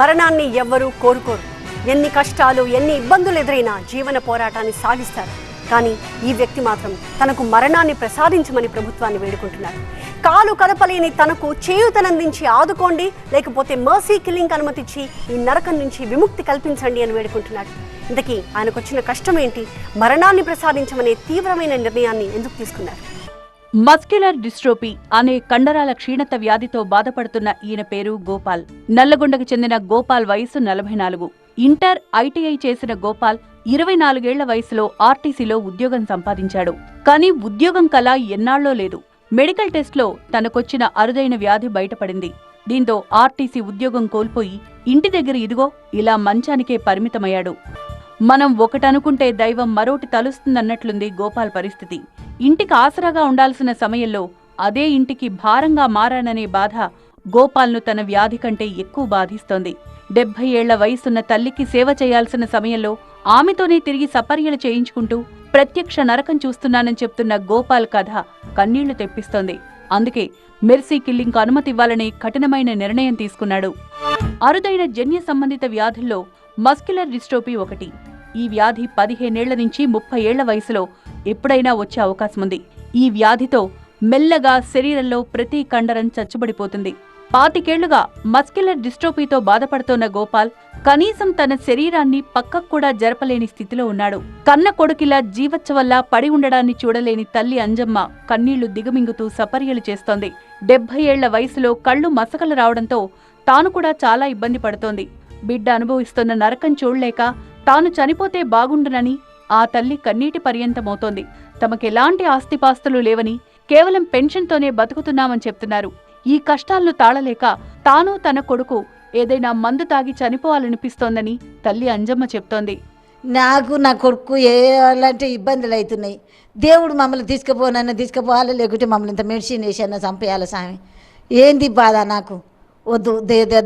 మరణాన్ని ఎవ్వరూ కోరుకోరు. ఎన్ని కష్టాలు ఎన్ని ఇబ్బందులు ఎదురైనా జీవన పోరాటాన్ని సాగిస్తారు. కానీ ఈ వ్యక్తి మాత్రం తనకు మరణాన్ని ప్రసాదించమని ప్రభుత్వాన్ని వేడుకుంటున్నారు. కాలు కదపలేని తనకు చేయూతనందించి ఆదుకోండి లేకపోతే మర్సీ కిల్లింగ్ అనుమతిచ్చి ఈ నరకం నుంచి విముక్తి కల్పించండి అని వేడుకుంటున్నాడు. ఇంతకీ ఆయనకు వచ్చిన కష్టం ఏంటి? మరణాన్ని ప్రసాదించమనే తీవ్రమైన నిర్ణయాన్ని ఎందుకు తీసుకున్నారు? మస్క్యులర్ డిస్ట్రోపీ అనే కండరాల క్షీణత వ్యాధితో బాధపడుతున్న ఈయన పేరు గోపాల్. నల్లగొండకు చెందిన గోపాల్ వయసు నలభై నాలుగు. ఇంటర్ ఐటీఐ చేసిన గోపాల్ ఇరవై నాలుగేళ్ళ వయసులో ఆర్టీసీలో ఉద్యోగం సంపాదించాడు. కానీ ఉద్యోగం కల ఎన్నాళ్ళో లేదు. మెడికల్ టెస్ట్లో తనకొచ్చిన అరుదైన వ్యాధి బయటపడింది. దీంతో ఆర్టీసీ ఉద్యోగం కోల్పోయి ఇంటి దగ్గర ఇదిగో ఇలా మంచానికే పరిమితమయ్యాడు. మనం ఒకటనుకుంటే దైవం మరోటి తలుస్తుందన్నట్లుంది గోపాల్ పరిస్థితి. ఇంటికి ఆసరాగా ఉండాల్సిన సమయంలో అదే ఇంటికి భారంగా మారాననే బాధ గోపాల్ను తన వ్యాధి కంటే ఎక్కువ బాధిస్తోంది. డెబ్బై ఏళ్ళ వయసున్న తల్లికి సేవ చేయాల్సిన సమయంలో ఆమెతోనే తిరిగి సపర్యలు చేయించుకుంటూ ప్రత్యక్ష నరకం చూస్తున్నానని చెప్తున్న గోపాల్ కథ కన్నీళ్ళు తెప్పిస్తోంది. అందుకే మెర్సీ కిల్లింగ్కు అనుమతి ఇవ్వాలని కఠినమైన నిర్ణయం తీసుకున్నాడు. అరుదైన జన్య సంబంధిత వ్యాధుల్లో మస్క్యులర్ డిస్ట్రోపీ ఒకటి. ఈ వ్యాధి పదిహేనేళ్ళ నుంచి ముప్పై ఏళ్ళ వయసులో ఎప్పుడైనా వచ్చే అవకాశం ఉంది ఈ వ్యాధితో మెల్లగా శరీరంలో ప్రతి కండరం చచ్చుబడిపోతుంది. పాతికేళ్ళుగా మస్కిలర్ డిస్ట్రోపీతో బాధపడుతోన్న గోపాల్ కనీసం తన శరీరాన్ని పక్కకు కూడా జరపలేని స్థితిలో ఉన్నాడు. కన్న కొడుకిలా జీవచ్చ వల్ల పడి ఉండడాన్ని చూడలేని తల్లి అంజమ్మ కన్నీళ్ళు దిగమింగుతూ సపర్యలు చేస్తోంది. డెబ్బై ఏళ్ళ వయసులో కళ్ళు మసకలు రావడంతో తాను కూడా చాలా ఇబ్బంది పడుతోంది. బిడ్డ అనుభవిస్తున్న నరకం చూడలేక తాను చనిపోతే బాగుండునని ఆ తల్లి కన్నీటి పర్యంతమవుతోంది. తమకెలాంటి ఆస్తిపాస్తులు లేవని కేవలం పెన్షన్తోనే బతుకుతున్నామని చెప్తున్నారు. ఈ కష్టాలను తాళలేక తాను తన కొడుకు ఏదైనా మందు తాగి చనిపోవాలనిపిస్తోందని తల్లి అంజమ్మ చెప్తోంది. నాకు నా కొడుకు ఏ అలాంటి ఇబ్బందులు అవుతున్నాయి దేవుడు మమ్మల్ని తీసుకుపోనన్న తీసుకుపోవాలి లేకుంటే మమ్మల్ని ఇంత మెడిసిన్ వేసన్న చంపేయాలి స్వామి ఏంది బాధ నాకు? వద్దు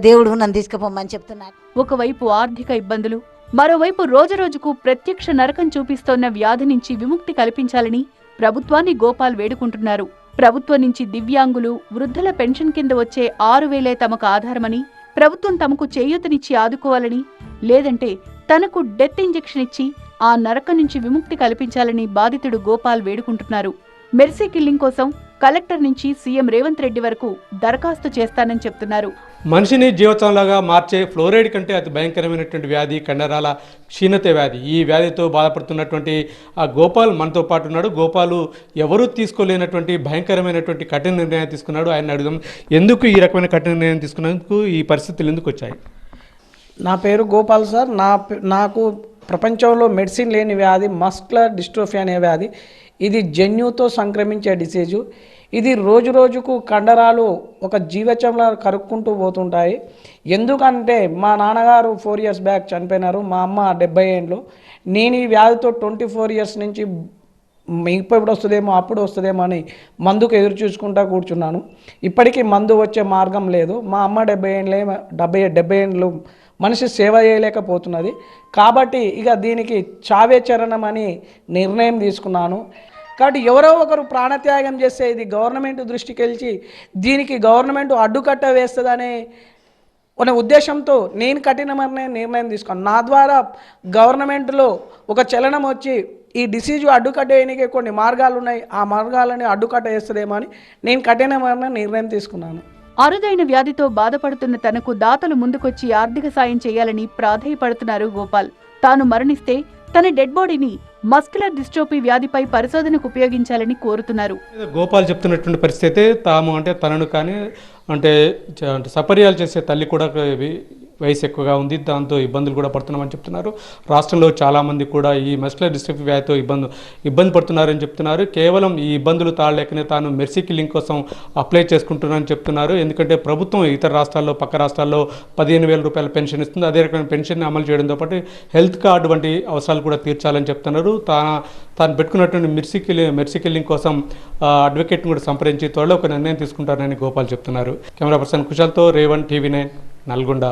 దేవుడు నన్ను తీసుకుపోమని చెప్తున్నాను ఒకవైపు ఆర్థిక ఇబ్బందులు మరోవైపు రోజురోజుకు ప్రత్యక్ష నరకం చూపిస్తోన్న వ్యాధి నుంచి విముక్తి కల్పించాలని ప్రభుత్వాన్ని గోపాల్ వేడుకుంటున్నారు. ప్రభుత్వం నుంచి దివ్యాంగులు వృద్ధుల పెన్షన్ కింద వచ్చే ఆరు వేలే తమకు ఆధారమని ప్రభుత్వం తమకు చేయూతనిచ్చి ఆదుకోవాలని లేదంటే తనకు డెత్ ఇంజెక్షన్ ఇచ్చి ఆ నరకం నుంచి విముక్తి కల్పించాలని బాధితుడు గోపాల్ వేడుకుంటున్నారు. మెర్సీ కిల్లింగ్ కోసం కలెక్టర్ నుంచి సీఎం రేవంత్ రెడ్డి వరకు దరఖాస్తు చేస్తానని చెప్తున్నారు. మనిషిని జీవితంలాగా మార్చే ఫ్లోరైడ్ కంటే అతి భయంకరమైనటువంటి వ్యాధి కండరాల క్షీణత వ్యాధి. ఈ వ్యాధితో బాధపడుతున్నటువంటి ఆ గోపాల్ మనతో పాటు ఉన్నాడు. గోపాలు ఎవరూ తీసుకోలేనటువంటి భయంకరమైనటువంటి కఠిన నిర్ణయం తీసుకున్నాడు. ఆయన అడుగుదాం ఎందుకు ఈ రకమైన కఠిన నిర్ణయం తీసుకున్నందుకు ఈ పరిస్థితులు ఎందుకు వచ్చాయి? నా పేరు గోపాల్ సార్. నా పే- నాకు ప్రపంచంలో మెడిసిన్ లేని వ్యాధి మస్కులర్ డిస్ట్రోఫీ అనే వ్యాధి ఇది జన్యుతో సంక్రమించే డిసీజు ఇది రోజు రోజుకు కండరాలు ఒక జీవచంలా కరుక్కుంటూ పోతుంటాయి. ఎందుకంటే మా నాన్నగారు ఫోర్ ఇయర్స్ బ్యాక్ చనిపోయినారు. మా అమ్మ డెబ్బై ఏండ్లు నేను ఈ వ్యాధితో ట్వంటీ ఫోర్ ఇయర్స్ నుంచి ఇప్పుడు వస్తుందేమో అప్పుడు వస్తుందేమో అని మందుకు ఎదురు చూసుకుంటా కూర్చున్నాను. ఇప్పటికీ మందు వచ్చే మార్గం లేదు. మా అమ్మ డెబ్బై ఏళ్ళే డెబ్బై డెబ్బై ఏళ్ళు మనిషి సేవ చేయలేకపోతున్నది. కాబట్టి ఇక దీనికి చావే చరణం అని నిర్ణయం తీసుకున్నాను. కాబట్టి ఎవరో ఒకరు ప్రాణత్యాగం చేస్తే ఇది గవర్నమెంట్ దృష్టికి వెళ్ళి దీనికి గవర్నమెంట్ అడ్డుకట్ట వేస్తుందనే అనే ఉద్దేశంతో నేను కఠినమైన నిర్ణయం తీసుకున్నాను. నా ద్వారా గవర్నమెంట్లో ఒక చలనం వచ్చి ఈ డిసీజ్ అడ్డుకట్టేయడానికి కొన్ని మార్గాలు ఉన్నాయి. ఆ మార్గాలని అడ్డుకట్ట వేస్తుందేమో అని నేను కఠినమైన నిర్ణయం తీసుకున్నాను. అరుదైన వ్యాధితో బాధపడుతున్న తనకు దాతలు ముందుకొచ్చి ఆర్థిక సాయం చేయాలని ప్రాధేయపడుతున్నారు గోపాల్. తాను మరణిస్తే తన డెడ్ బాడీని మస్కులర్ డిస్ట్రోపీ వ్యాధిపై పరిశోధనకు ఉపయోగించాలని కోరుతున్నారు. గోపాల్ చెప్తున్నటువంటి పరిస్థితి తాము అంటే తనను కానీ అంటే సపర్యాలు చేసే తల్లి కూడా వయసు ఎక్కువగా ఉంది దాంతో ఇబ్బందులు కూడా పడుతున్నామని చెప్తున్నారు. రాష్ట్రంలో చాలామంది కూడా ఈ మస్లర్ డిస్ట్రిక్ట్ వ్యాధితో ఇబ్బంది ఇబ్బంది పడుతున్నారని చెప్తున్నారు. కేవలం ఈ ఇబ్బందులు తాళలేకనే తాను మెర్సీ కిల్లింగ్ కోసం అప్లై చేసుకుంటున్నానని చెప్తున్నారు. ఎందుకంటే ప్రభుత్వం ఇతర రాష్ట్రాల్లో పక్క రాష్ట్రాల్లో పదిహేను వేల రూపాయల పెన్షన్ ఇస్తుంది. అదే రకమైన పెన్షన్ అమలు చేయడంతో పాటు హెల్త్ కార్డు వంటి అవసరాలు కూడా తీర్చాలని చెప్తున్నారు. తా తాను పెట్టుకున్నటువంటి మెర్సీ కిల్లి మెర్సీ కిల్లింగ్ కోసం అడ్వకేట్ని కూడా సంప్రదించి త్వరలో ఒక నిర్ణయం తీసుకుంటారని గోపాల్ చెప్తున్నారు. కెమెరా పర్సన్ కుశాల్తో రేవన్ టీవీ నైన్ నల్గొండ.